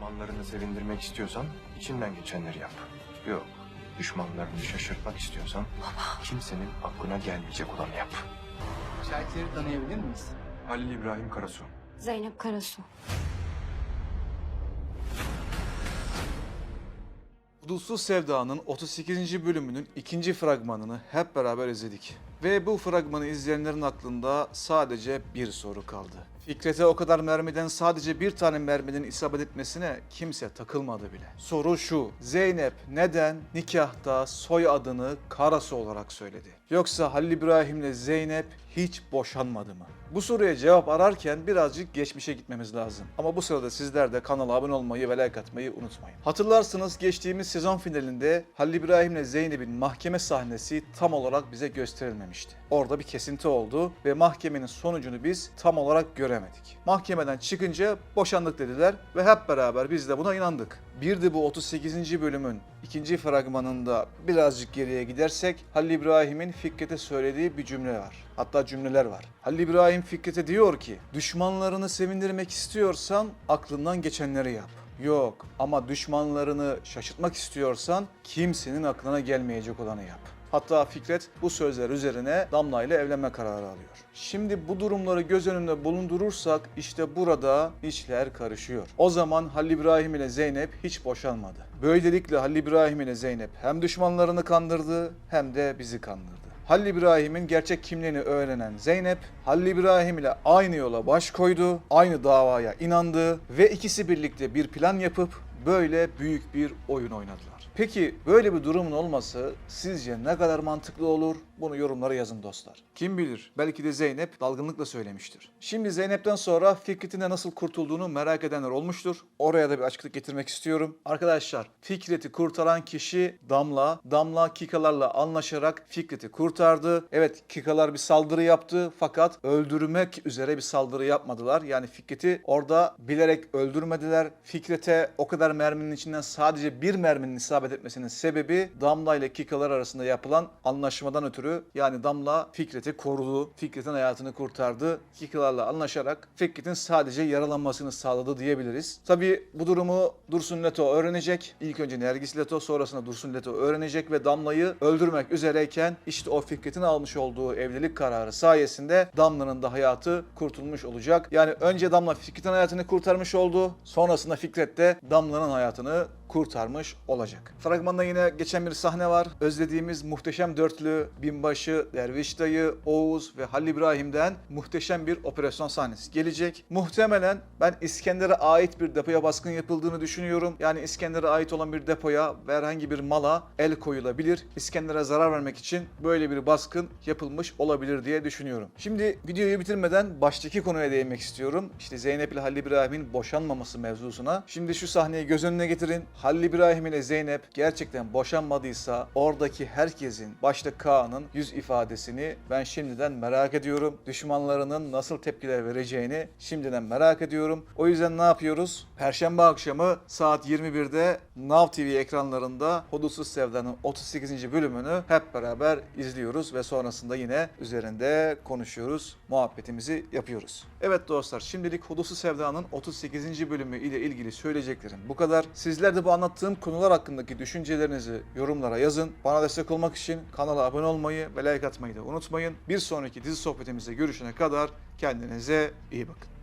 Düşmanlarını sevindirmek istiyorsan içinden geçenleri yap. Yok, düşmanlarını şaşırtmak istiyorsan kimsenin aklına gelmeyecek olanı yap. Şahitleri tanıyabilir miyiz? Halil İbrahim Karasu. Zeynep Karasu. Hudutsuz Sevda'nın 38. bölümünün ikinci fragmanını hep beraber izledik. Ve bu fragmanı izleyenlerin aklında sadece bir soru kaldı. Fikret'e o kadar mermiden sadece bir tane merminin isabet etmesine kimse takılmadı bile. Soru şu, Zeynep neden nikahta soy adını Karasu olarak söyledi? Yoksa Halil İbrahim'le Zeynep hiç boşanmadı mı? Bu soruya cevap ararken birazcık geçmişe gitmemiz lazım. Ama bu sırada sizler de kanala abone olmayı ve like atmayı unutmayın. Hatırlarsınız geçtiğimiz sezon finalinde Halil İbrahim'le Zeynep'in mahkeme sahnesi tam olarak bize gösterilmemişti. Orada bir kesinti oldu ve mahkemenin sonucunu biz tam olarak göremedik. Mahkemeden çıkınca boşandık dediler ve hep beraber biz de buna inandık. Bir de bu 38. bölümün ikinci fragmanında birazcık geriye gidersek Halil İbrahim'in Fikret'e söylediği bir cümle var. Hatta cümleler var. Halil İbrahim Fikret'e diyor ki düşmanlarını sevindirmek istiyorsan aklından geçenleri yap. Yok ama düşmanlarını şaşırtmak istiyorsan kimsenin aklına gelmeyecek olanı yap. Hatta Fikret bu sözler üzerine Damla ile evlenme kararı alıyor. Şimdi bu durumları göz önünde bulundurursak işte burada işler karışıyor. O zaman Halil İbrahim ile Zeynep hiç boşanmadı. Böylelikle Halil İbrahim ile Zeynep hem düşmanlarını kandırdı hem de bizi kandırdı. Halil İbrahim'in gerçek kimliğini öğrenen Zeynep, Halil İbrahim ile aynı yola baş koydu, aynı davaya inandı ve ikisi birlikte bir plan yapıp böyle büyük bir oyun oynadılar. Peki böyle bir durumun olması sizce ne kadar mantıklı olur? Bunu yorumlara yazın dostlar. Kim bilir belki de Zeynep dalgınlıkla söylemiştir. Şimdi Zeynep'ten sonra Fikret'in de nasıl kurtulduğunu merak edenler olmuştur. Oraya da bir açıklık getirmek istiyorum. Arkadaşlar Fikret'i kurtaran kişi Damla. Damla Kikalarla anlaşarak Fikret'i kurtardı. Evet Kikalar bir saldırı yaptı fakat öldürmek üzere bir saldırı yapmadılar. Yani Fikret'i orada bilerek öldürmediler. Fikret'e o kadar merminin içinden sadece bir merminin isabet etmesinin sebebi Damla ile Kikalar arasında yapılan anlaşmadan ötürü yani Damla Fikret'i korudu. Fikret'in hayatını kurtardı. Kikalarla anlaşarak Fikret'in sadece yaralanmasını sağladı diyebiliriz. Tabi bu durumu Dursun Leto öğrenecek. İlk önce Nergis Leto sonrasında Dursun Leto öğrenecek ve Damla'yı öldürmek üzereyken işte o Fikret'in almış olduğu evlilik kararı sayesinde Damla'nın da hayatı kurtulmuş olacak. Yani önce Damla Fikret'in hayatını kurtarmış oldu. Sonrasında Fikret de Damla'nın hayatını kurtarmış olacak. Fragmanda yine geçen bir sahne var. Özlediğimiz muhteşem dörtlü Binbaşı, Derviş Dayı, Oğuz ve Halil İbrahim'den muhteşem bir operasyon sahnesi gelecek. Muhtemelen ben İskender'e ait bir depoya baskın yapıldığını düşünüyorum. Yani İskender'e ait olan bir depoya ve herhangi bir mala el koyulabilir. İskender'e zarar vermek için böyle bir baskın yapılmış olabilir diye düşünüyorum. Şimdi videoyu bitirmeden baştaki konuya değinmek istiyorum. İşte Zeynep ile Halil İbrahim'in boşanmaması mevzusuna. Şimdi şu sahneyi göz önüne getirin. Halil İbrahim ile Zeynep gerçekten boşanmadıysa oradaki herkesin başta Kaan'ın yüz ifadesini ben şimdiden merak ediyorum. Düşmanlarının nasıl tepkiler vereceğini şimdiden merak ediyorum. O yüzden ne yapıyoruz? Perşembe akşamı saat 21'de Now TV ekranlarında Hudutsuz Sevda'nın 38. bölümünü hep beraber izliyoruz ve sonrasında yine üzerinde konuşuyoruz, muhabbetimizi yapıyoruz. Evet dostlar şimdilik Hudutsuz Sevda'nın 38. bölümü ile ilgili söyleyeceklerim bu kadar. Sizler de bu anlattığım konular hakkındaki düşüncelerinizi yorumlara yazın. Bana destek olmak için kanala abone olmayı ve like atmayı da unutmayın. Bir sonraki dizi sohbetimize görüşene kadar kendinize iyi bakın.